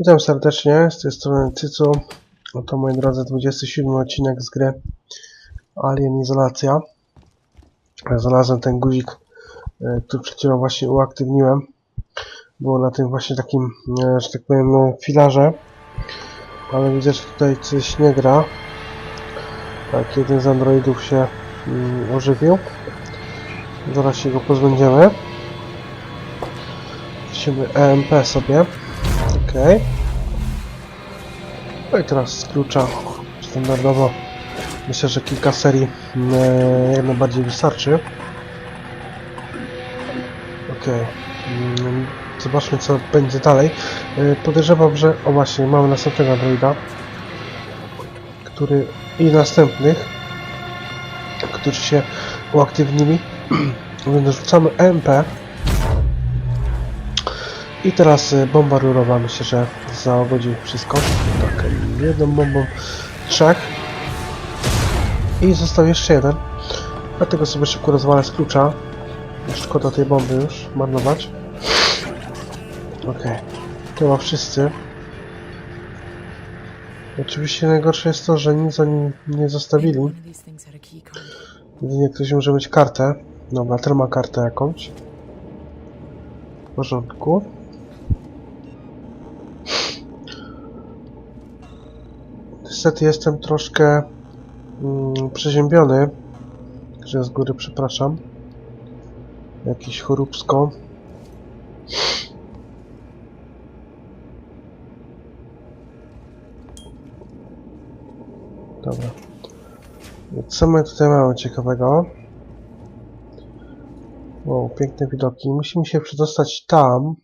Witam serdecznie, z tej strony Cycu. Oto moi drodzy 27 odcinek z gry Alien Izolacja. Znalazłem ten guzik, e, który przed chwilą właśnie uaktywniłem. Było na tym właśnie takim, e, że tak powiem, e, filarze. Ale widzę, że tutaj coś nie gra. Tak, jeden z androidów się mm, ożywił. Zaraz się go pozbędziemy. Wrzucimy EMP sobie. Okej. No i teraz z klucza standardowo myślę, że kilka serii mm, jak najbardziej wystarczy. Okej. Mm, Zobaczmy co będzie dalej. E, Podejrzewam, że o właśnie mamy następnego androida, który i następnych, którzy się uaktywnili. Więc rzucamy EMP. I teraz y, bomba rurowa, myślę, że załagodzi wszystko. Tak, jedną bombą trzech. I został jeszcze jeden. Dlatego sobie szybko rozwalę z klucza. Szkoda tej bomby już marnować. Okej. To ma wszyscy. Oczywiście najgorsze jest to, że nic oni nie zostawili. Jedynie ktoś może mieć kartę. Dobra, ten ma kartę jakąś. W porządku. Niestety jestem troszkę mm, przeziębiony. Także z góry przepraszam. Jakiś choróbsko. Dobra. Co my tutaj mamy ciekawego? Wow, piękne widoki. Musimy się przedostać tam.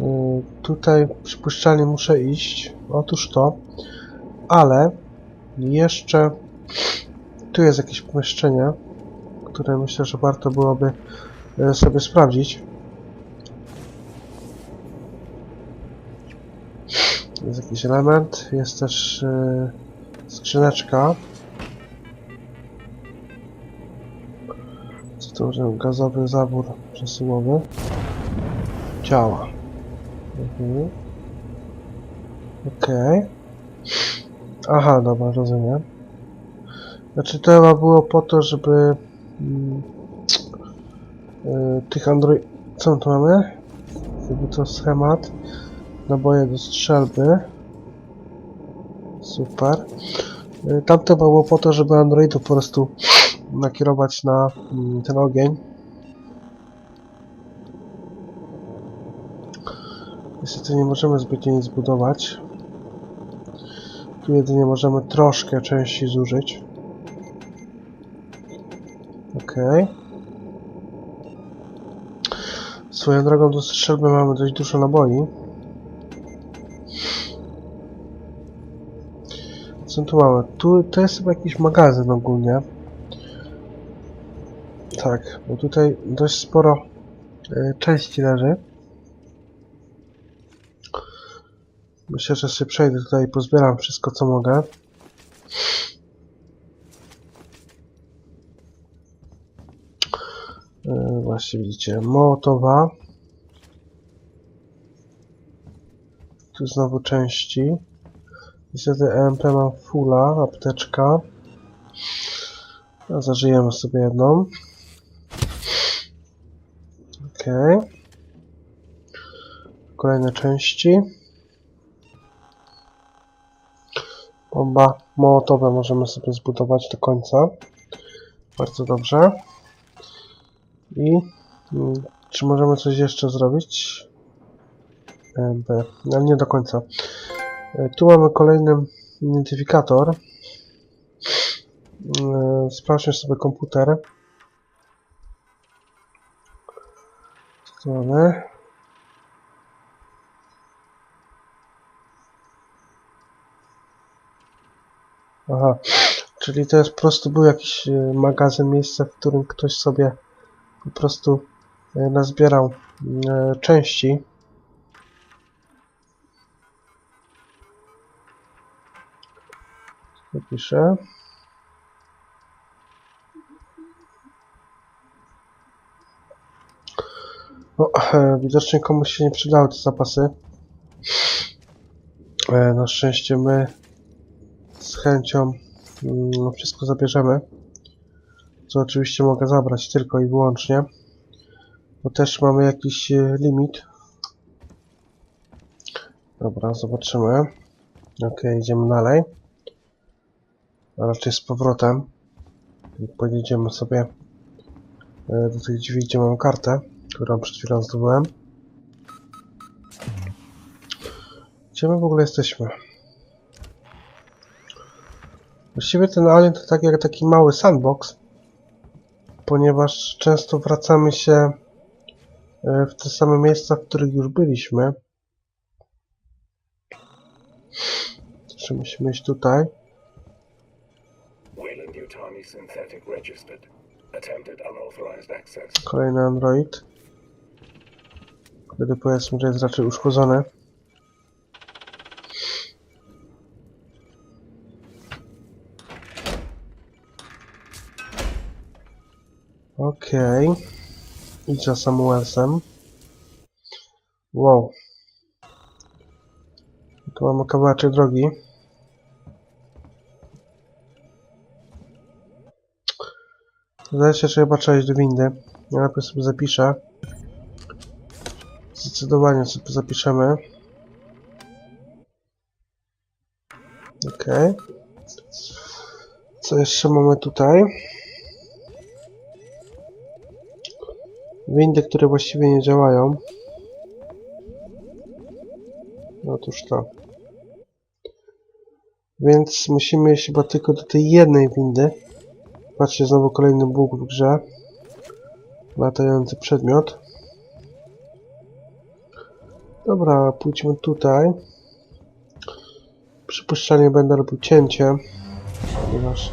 Yy, tutaj przypuszczalnie muszę iść. Otóż to. Ale jeszcze tu jest jakieś pomieszczenie, które myślę, że warto byłoby e, sobie sprawdzić. Jest jakiś element, jest też e, skrzyneczka. Co to może? Gazowy zabór przesyłowy. Działa. Mhm. Okej. Aha, dobra, rozumiem. Znaczy to chyba było po to, żeby mm, y, tych android... Co tu mamy? Jakby to schemat. Naboje do strzelby. Super. Y, Tamto było po to, żeby androidów po prostu nakierować na mm, ten ogień. Niestety nie możemy zbytnio nic zbudować. Tu jedynie możemy troszkę części zużyć. Okej. Swoją drogą do strzelby mamy dość dużo naboi. Co tu mamy? Tu to jest chyba jakiś magazyn ogólnie. Tak, bo tutaj dość sporo e, części leży. Myślę, że sobie przejdę tutaj i pozbieram wszystko co mogę. E, Właśnie widzicie, Mołotowa. Tu znowu części. Niestety EMP mam fulla, apteczka. A zażyjemy sobie jedną. Okej. Kolejne części. Bomba mołotowe możemy sobie zbudować do końca. Bardzo dobrze. I mm, czy możemy coś jeszcze zrobić? EMP, ale nie do końca. E, Tu mamy kolejny identyfikator. E, Sprawdźmy sobie komputer. Strony. Aha, czyli to jest po prostu był jakiś e, magazyn, miejsce, w którym ktoś sobie po prostu e, nazbierał e, części. Napiszę. No, e, widocznie komuś się nie przydały te zapasy. Na szczęście my z chęcią mm, wszystko zabierzemy. Co oczywiście mogę zabrać tylko i wyłącznie. Bo też mamy jakiś e, limit. Dobra, zobaczymy. Ok, idziemy dalej. A raczej z powrotem. I Pojedziemy sobie e, do tych drzwi, gdzie mam kartę, którą przed chwilą zdobyłem. Gdzie my w ogóle jesteśmy? Właściwie ten alien to tak jak taki mały sandbox, ponieważ często wracamy się e, w te same miejsca, w których już byliśmy. Czy musimy iść tutaj? Kolejny Android. Który powiedzmy, że jest raczej uszkodzony. Okej. Idź za Samuelsem. Wow. Tu mamy kawałeczek drogi. Zdaje się, że chyba trzeba iść do windy. Ja najpierw sobie zapiszę. Zdecydowanie sobie zapiszemy. Okej. Co jeszcze mamy tutaj? Windy, które właściwie nie działają. Otóż to. Więc musimy iść chyba tylko do tej jednej windy. Patrzcie, znowu kolejny bóg w grze. Latający przedmiot. Dobra, pójdźmy tutaj. Przypuszczalnie będę robił cięcie, ponieważ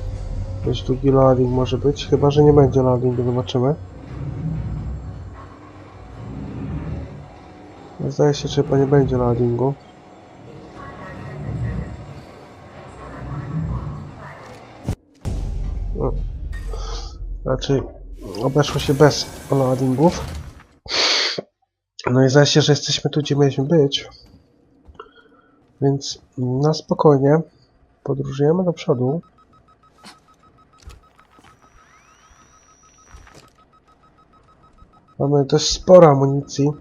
dość długi loading może być, chyba że nie będzie loadingu, zobaczymy. Zdaje się, że chyba nie będzie loadingu. No. Raczej obeszło się bez loadingów. No i zdaje się, że jesteśmy tu, gdzie mieliśmy być. Więc na spokojnie podróżujemy do przodu. Mamy dość sporo amunicji.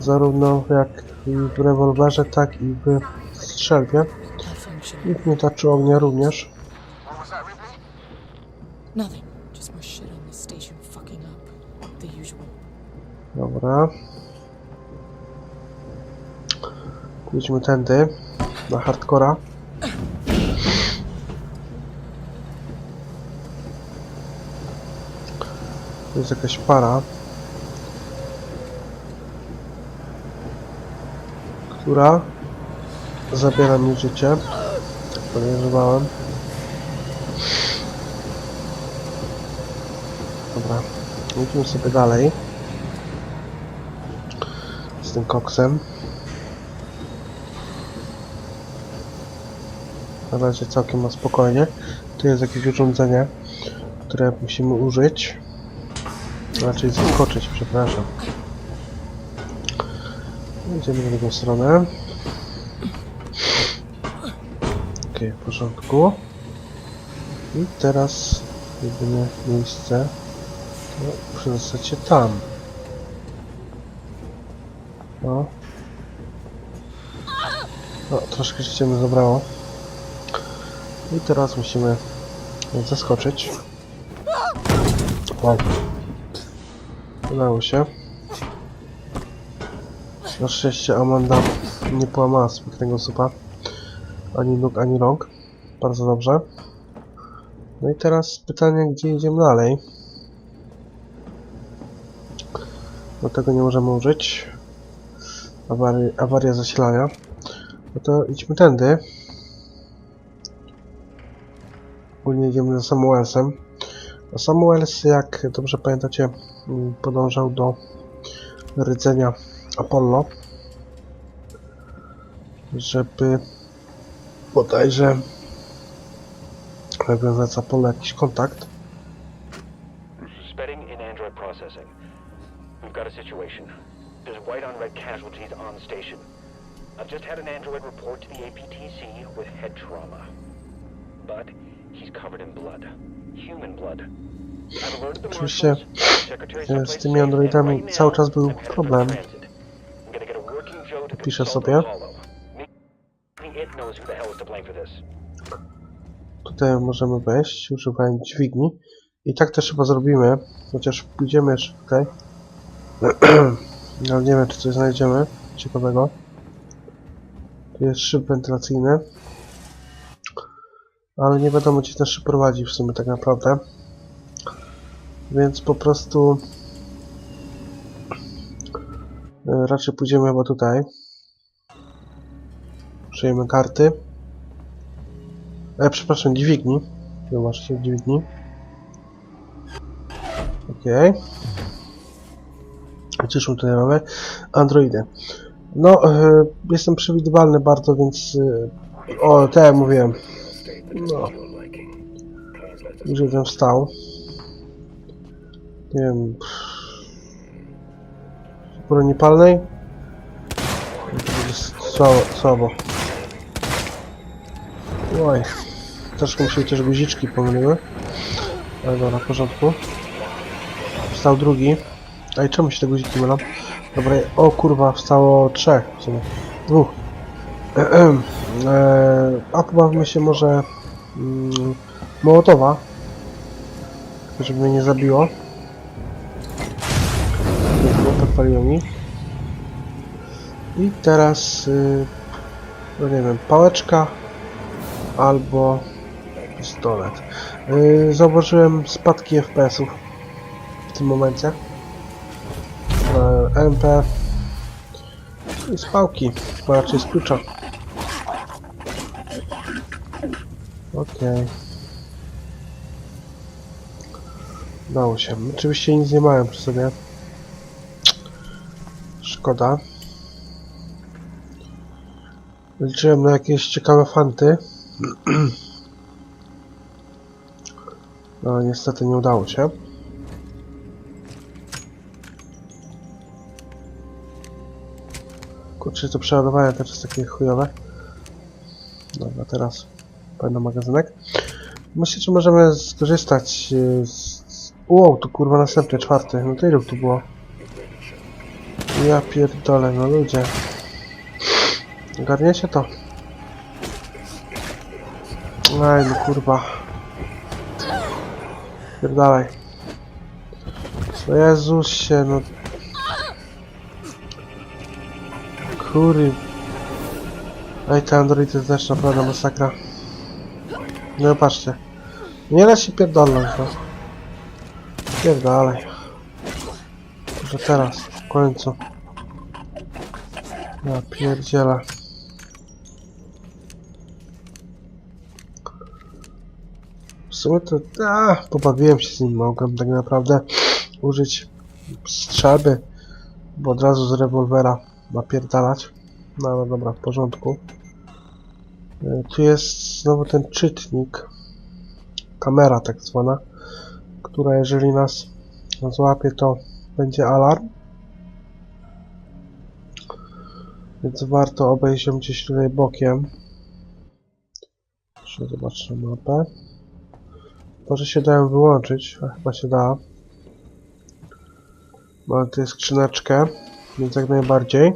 Zarówno jak w rewolwerze, tak i w strzelbie. I w miotaczu ognia również. Dobra. Pójdźmy tędy. Na hardcora. Jest jakaś para. Która zabiera mi życie. Tak podejrzewałem. Dobra. Idźmy sobie dalej z tym koksem. Na razie całkiem na spokojnie. Tu jest jakieś urządzenie, które musimy użyć. Raczej zaskoczyć, przepraszam. Idziemy na drugą stronę. Ok, w porządku. I teraz jedyne miejsce to muszę zostać się tam. No. No, troszkę życia mi zabrało. I teraz musimy zaskoczyć. Wow. Udało się. Na szczęście Amanda nie połamała pięknego supa. Ani nóg, ani rąk. Bardzo dobrze. No i teraz pytanie, gdzie idziemy dalej? Do tego nie możemy użyć. Awary, awaria zasilania. No to idźmy tędy. Ogólnie idziemy za Samuelsem. A Samuels, jak dobrze pamiętacie, podążał do rdzenia Apollo, żeby bodajże nawiązać z Apollo jakiś kontakt. Suspending in Android processing. We've got a situation. There's white on red casualties on station. I've just had an android report to the APTC with head trauma. But he's covered in blood. Human blood. Oczywiście, z tymi androidami cały czas był problem. For this. Tutaj możemy wejść, używając dźwigni. I tak też chyba zrobimy, chociaż pójdziemy jeszcze tutaj. Ale nie wiem, czy coś znajdziemy ciekawego. Tu jest szyb wentylacyjny. Ale nie wiadomo, gdzie ten szyb prowadzi w sumie tak naprawdę. Więc po prostu... e, Raczej pójdziemy chyba tutaj. Przyjmiemy karty. E, przepraszam, dźwigni. Zobaczcie, dźwigni. Okej. Okay. My tutaj mamy? Androidy. No, e, jestem przewidywalny bardzo, więc... E, o, tak jak mówiłem. No. Już jeden wstał. Nie wiem... Broni palnej? Słabo. słabo. Oj. Troszkę mi się też guziczki pomyliły. Ale dobra, w porządku. Wstał drugi. A i czemu się te guziki mylą? Dobra, o kurwa, wstało trzech w sumie. Dwóch. eee, a pobawmy się może... Mm, Mołotowa. Żeby mnie nie zabiło. Podpaliło mi. I teraz... Yy, no nie wiem, pałeczka albo pistolet. Yy, zauważyłem spadki FPS-ów w tym momencie. Yy, MP i spałki, bo raczej z klucza. Okej. Dało się. Oczywiście nic nie mają przy sobie. Szkoda. Liczyłem na jakieś ciekawe fanty. No niestety nie udało się. Kurczę, to przeładowanie też jest takie chujowe. Dobra, teraz będę magazynek. Myślę, że możemy skorzystać e, z... Wow, tu kurwa następny, czwarty. No to ilu tu było? Ja pierdolę, no ludzie. Ogarniecie to? Aj, no kurwa. Pierdalaj. No Jezusie, no... Kury. Ej, te androidy to też naprawdę masakra. No patrzcie. Nie da się pierdolnąć, no. Pierdalaj. Że teraz, w końcu. Ja pierdzielę. Sumie to... A, pobawiłem się z nim, mogłem tak naprawdę użyć strzelby, bo od razu z rewolwera napierdalać. No ale dobra, w porządku. Y, Tu jest znowu ten czytnik. Kamera tak zwana, która jeżeli nas złapie, to będzie alarm. Więc warto obejść ją gdzieś tutaj bokiem. Jeszcze zobaczę mapę. Może się dają wyłączyć, a chyba się da. Mamy tutaj skrzyneczkę, więc jak najbardziej.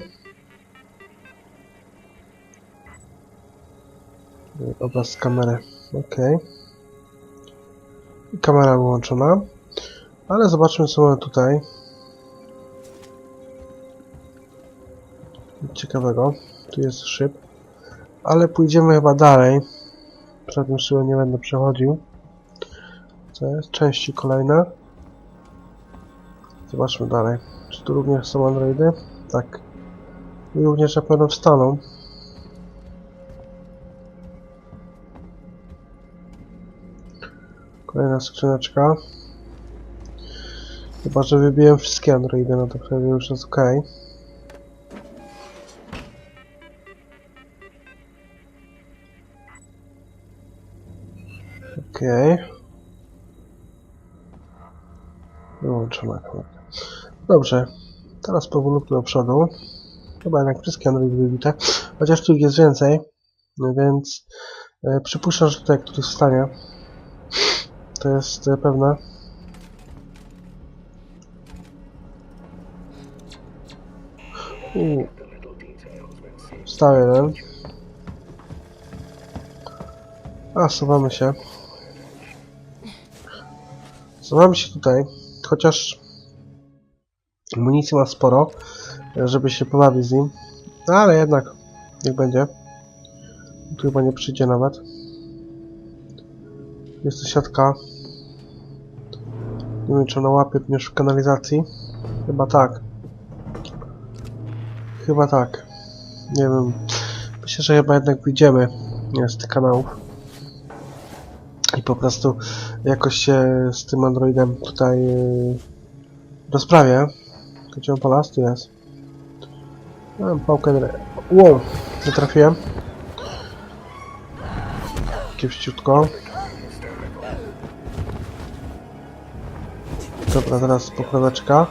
Obraz z kamery. Ok. Kamera wyłączona. Ale zobaczmy co mamy tutaj. Ciekawego. Tu jest szyb. Ale pójdziemy chyba dalej. Przed tym szybem nie będę przechodził. Co jest? Części kolejne. Zobaczmy dalej. Czy tu również są androidy? Tak. I również na pewno wstaną. Kolejna skrzyneczka. Chyba, że wybiłem wszystkie androidy, no to wtedy już jest ok. Okej. Kamera. Dobrze. Teraz powolutku do przodu. Chyba jednak wszystkie androidy wybite. Chociaż tu jest więcej, więc e, przypuszczam, że tutaj któryś wstanie. To jest e, pewne. Seen. wstał jeden. A, suwamy się. Suwamy się tutaj, chociaż amunicji ma sporo, żeby się pobawić z nim. No ale jednak, niech będzie. Tu chyba nie przyjdzie nawet. Jest to siatka. Nie wiem, czy ona łapie również w kanalizacji. Chyba tak. Chyba tak. Nie wiem. Myślę, że chyba jednak wyjdziemy z tych kanałów. I po prostu jakoś się z tym Androidem tutaj yy, rozprawię. Gdzie on polas? Tu jest. Mam pałkę... dre- Wow! Nie trafiłem. Kiepściutko. Dobra, teraz popraweczka.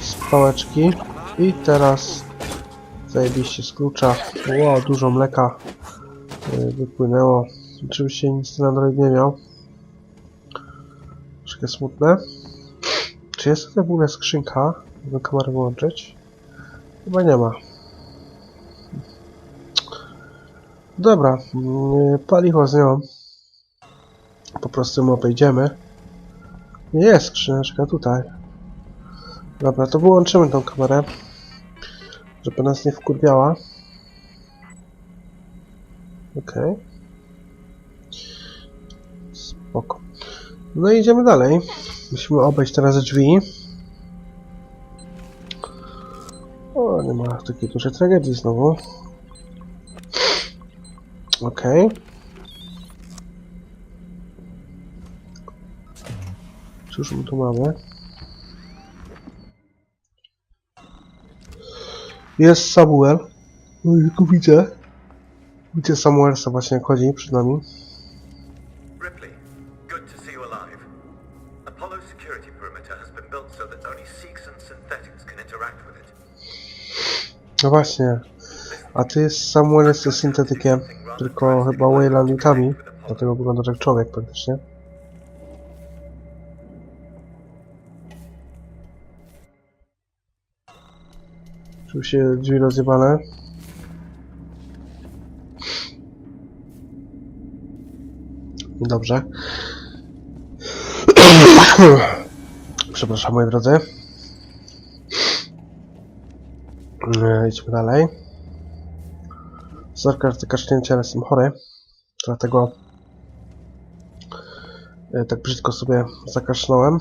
Z pałeczki. I teraz zajebiście z klucza. Wow, dużo mleka yy, wypłynęło. Oczywiście nic ten Android nie miał. Troszkę smutne. Czy jest w ogóle skrzynka, żeby kamerę włączyć? Chyba nie ma. Dobra, yy, paliwo z nią. Po prostu ją obejdziemy. Jest skrzyneczka tutaj. Dobra, to wyłączymy tą kamerę. Żeby nas nie wkurwiała. Okej. Spoko. No i idziemy dalej. Musimy obejść teraz drzwi. O, nie ma takiej dużej tragedii znowu. Okej. Cóż my tu mamy? Jest Samuel. No i go widzę. Widzę Samuelsa właśnie chodzi przed nami. No właśnie. A ty Samuel jesteś syntetykiem, tylko chyba Waylandikami. Dlatego wyglądasz jak człowiek praktycznie. Się drzwi rozjebane. Dobrze. Przepraszam moi drodzy. E, idźmy dalej. Sorka za kasznięcie, ale jestem chory. Dlatego e, tak brzydko sobie zakasznąłem.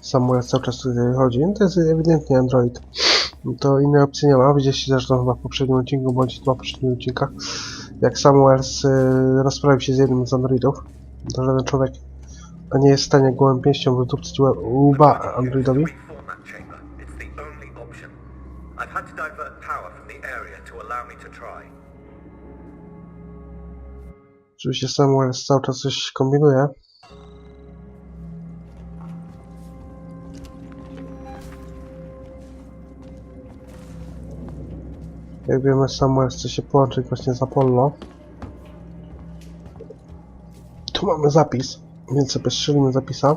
Samuel cały czas tutaj chodzi. No to jest ewidentnie Android. To innej opcji nie ma. Widzieliście zresztą chyba w poprzednim odcinku, bądź dwa poprzednich odcinkach, jak Samuel e, rozprawił się z jednym z Androidów. To żaden człowiek nie jest w stanie gołym pięścią wydupcyć łe- łba Androidowi. Oczywiście Samuel cały czas coś kombinuje. Jak wiemy, Samuel chce się połączyć właśnie z Apollo. Tu mamy zapis, więc sobie strzelimy zapisa.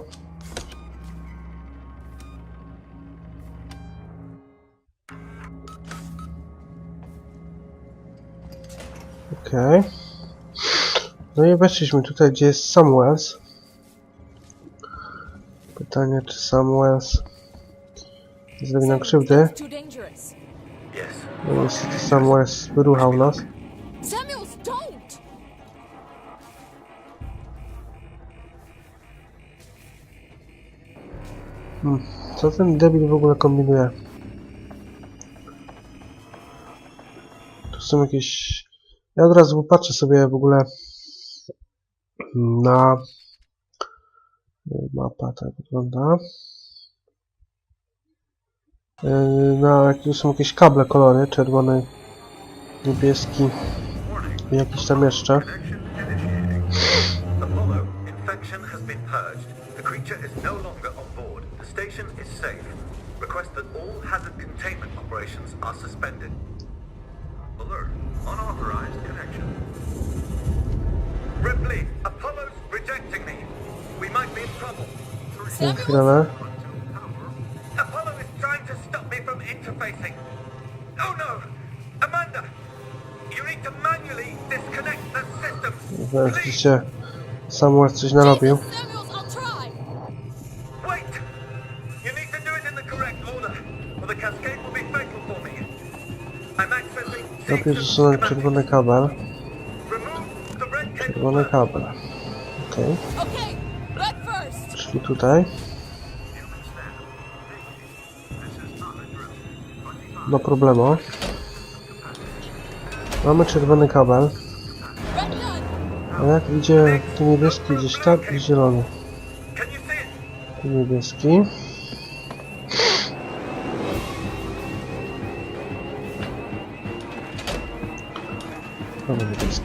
Okej. No i weszliśmy tutaj, gdzie jest Samuels. Pytanie, czy Samuels zrobi nam. Yes. No niestety Samuels wyruchał nas. Co ten debil w ogóle kombinuje? Tu są jakieś... Ja od razu popatrzę sobie w ogóle na... Mapa tak wygląda. Yy, Na tu są jakieś kable kolory, czerwony, niebieski i jakiś tam jeszcze. The creature is no longer station is safe. Request that all hazard containment operations are suspended. Alert. Unauthorized connection. Ripley, Apollo's rejecting me. We might be in trouble. Chwilę. Apollo is trying to stop me from interfacing. Oh no! Amanda! You need to manually disconnect the system. Please! Oczywiście Samuel coś narobił. Usunąć schematics. czerwony kabel. Czerwony kabel. Okej, Okay, czyli tutaj. No problemu. Mamy czerwony kabel. A jak idzie tu niebieski gdzieś tak i zielony. Tu niebieski.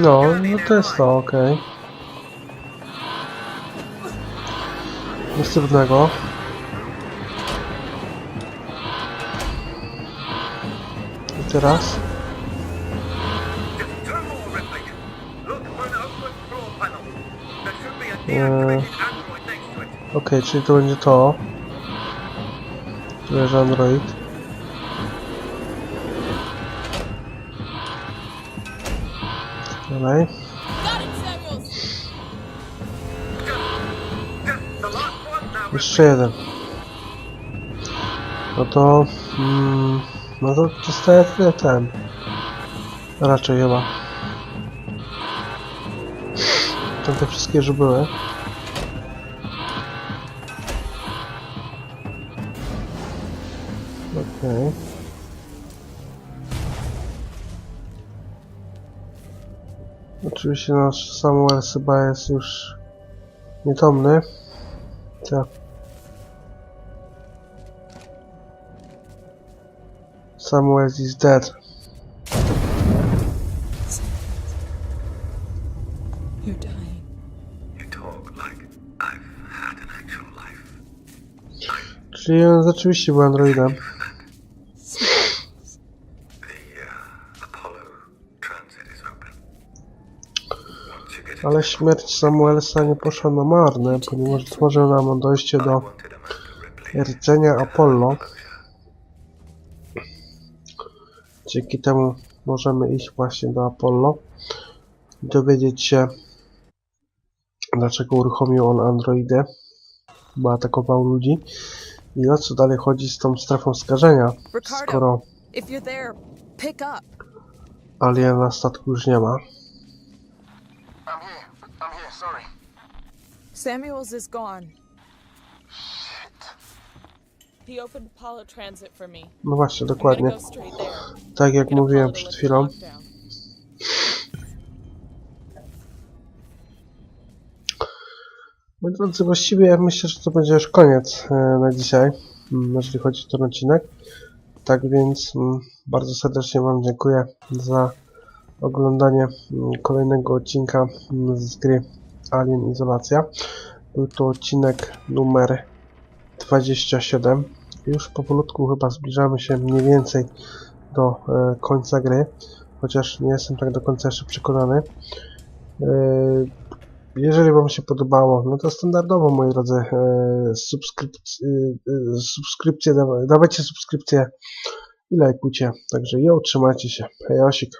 No, no to jest to, okej. Nic trudnego. I teraz? It. Okej, czyli to będzie to. Tu Android. Ripley. Jeszcze jeden. No to... Mm, no to dostaję tyle ten. Raczej chyba. To te wszystkie już były. Okej. Oczywiście nasz Samuel chyba jest już nietomny. Tak. Samuel is dead. You're dying. You talk like I've had an actual life. Czyli on rzeczywiście był androidem. The uh, Apollo transit is open. Once you get Ale śmierć Samuelsa nie poszła na marne, ponieważ otworzył nam dojście do rdzenia Apollo. Dzięki temu możemy iść właśnie do Apollo i dowiedzieć się, dlaczego uruchomił on androidę, bo atakował ludzi i o co dalej chodzi z tą strefą skażenia, skoro alien na statku już nie ma. Samuels is gone. He opened Apollo Transit for me. No właśnie, dokładnie. Tak jak mówiłem to przed chwilą. Moi drodzy, właściwie myślę, że to będzie już koniec e, na dzisiaj, mm, jeżeli chodzi o ten odcinek. Tak więc mm, bardzo serdecznie Wam dziękuję za oglądanie mm, kolejnego odcinka z gry Alien Izolacja. Był to odcinek numer 27. Już powolutku chyba zbliżamy się mniej więcej do e, końca gry, chociaż nie jestem tak do końca jeszcze przekonany. E, jeżeli Wam się podobało, no to standardowo, moi drodzy, e, subskrypcje, e, subskrypcje dawa- dawajcie subskrypcje i lajkujcie. Także jo, trzymajcie się. Hej, Osik.